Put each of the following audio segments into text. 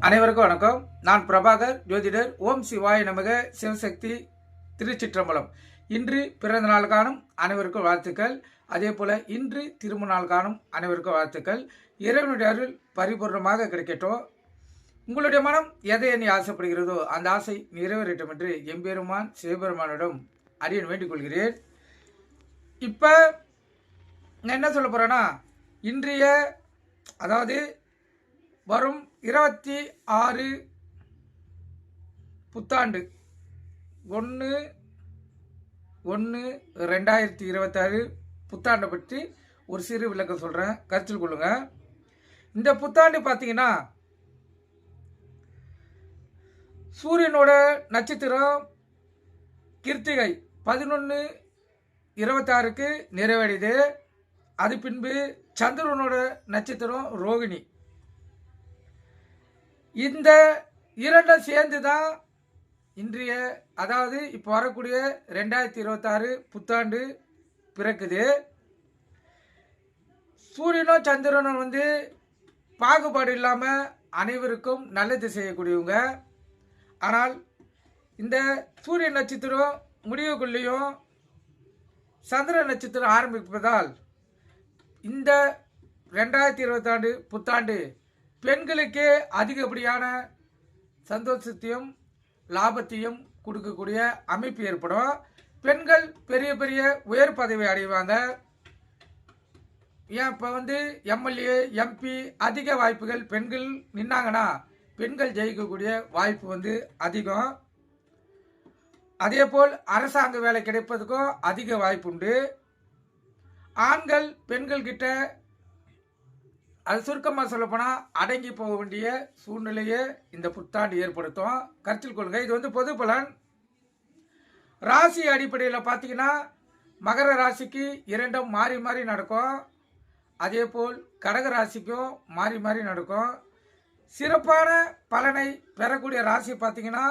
அனைவருக்கும் வணக்கம். நான் பிரபாகர் ஜோதிடர். ஓம் சிவாய நமக. சிவசக்தி திருச்சிற்றம்பலம். இன்று பிறந்த நாள் காணும் அனைவருக்கும் வாழ்த்துக்கள். அதே போல இன்று திருமண நாள் காணும் அனைவருக்கும் வாழ்த்துக்கள். இறைவனுடைய அருள் பரிபூர்ணமாக கிடைக்கட்டும். உங்களுடைய மனம் எதை எண்ணி ஆசைப்படுகிறதோ அந்த ஆசை நிறைவேறட்டும் என்று எம்பெருமான் சிவபெருமானிடம் அடியன் வேண்டிக் கொள்கிறேன். இப்போ நான் என்ன சொல்ல போகிறேன்னா இன்றைய அதாவது வரும் இருபத்தி ஆறு புத்தாண்டு. ஒன்று ஒன்று ரெண்டாயிரத்தி இருபத்தாறு புத்தாண்டை பற்றி ஒரு சிறு விளக்கம் சொல்கிறேன் கருத்தில் கொள்ளுங்க. இந்த புத்தாண்டு பார்த்தீங்கன்னா சூரியனோட நட்சத்திரம் கிருத்திகை பதினொன்று இருபத்தாறுக்கு நிறைவடையுது. அது பின்பு சந்திரனோட நட்சத்திரம் ரோகிணி. இந்த இரண்டும் சேர்ந்து தான் இன்றைய அதாவது இப்போ வரக்கூடிய ரெண்டாயிரத்தி இருபத்தாறு புத்தாண்டு பிறக்குது. சூரியனும் சந்திரனும் வந்து பாகுபாடு இல்லாமல் அனைவருக்கும் நல்லது செய்யக்கூடியவங்க. ஆனால் இந்த சூரிய நட்சத்திரம் முடிவுக்குள்ளேயும் சந்திர நட்சத்திரம் ஆரம்பிப்பதால் இந்த ரெண்டாயிரத்தி இருபத்தாண்டு புத்தாண்டு பெண்களுக்கே அதிகப்படியான சந்தோஷத்தையும் லாபத்தையும் கொடுக்கக்கூடிய அமைப்பு ஏற்படும். பெண்கள் பெரிய பெரிய உயர் பதவி அடைவாங்க. ஏன் இப்போ வந்து எம்எல்ஏ எம்பி அதிக வாய்ப்புகள் பெண்கள் நின்னாங்கன்னா பெண்கள் ஜெயிக்கக்கூடிய வாய்ப்பு வந்து அதிகம். அதே போல் அரசாங்க வேலை கிடைப்பதுக்கும் அதிக வாய்ப்பு உண்டு ஆண்கள் பெண்கள் கிட்ட அது சுருக்கமாக சொல்லப்போனால் அடங்கி போக வேண்டிய சூழ்நிலையை இந்த புத்தாண்டு ஏற்படுத்தும். கருத்தில் கொள்ளுங்க இது வந்து பொது பலன். ராசி அடிப்படையில் பார்த்தீங்கன்னா மகர ராசிக்கு இரண்டும் மாறி மாறி நடக்கும். அதே போல் கடக ராசிக்கும் மாறி மாறி நடக்கும். சிறப்பான பலனை பெறக்கூடிய ராசி பார்த்தீங்கன்னா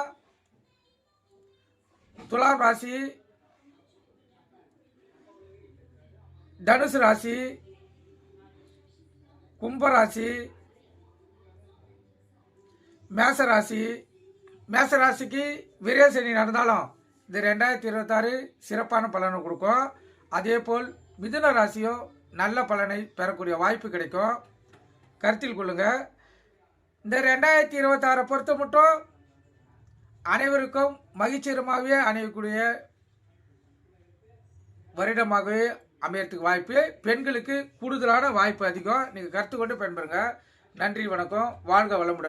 துலாம் ராசி தனுசு ராசி கும்பராசி மேசராசி மேசராசிக்கு விரேசனி நடந்தாலும் இந்த ரெண்டாயிரத்தி இருபத்தாறு சிறப்பான பலனை கொடுக்கும். அதே போல் மிதுன ராசியும் நல்ல பலனை பெறக்கூடிய வாய்ப்பு கிடைக்கும். கருத்தில் கொள்ளுங்க. இந்த ரெண்டாயிரத்தி இருபத்தாறை பொறுத்த மட்டும் அனைவருக்கும் மகிழ்ச்சிகரமாகவே அணையக்கூடிய வருடமாகவே அமையறதுக்கு வாய்ப்பு பெண்களுக்கு கூடுதலான வாய்ப்பு அதிகம். நீங்கள் கருத்து கொண்டு பயன்பெறுங்க. நன்றி வணக்கம். வாழ்க வளமுடன்.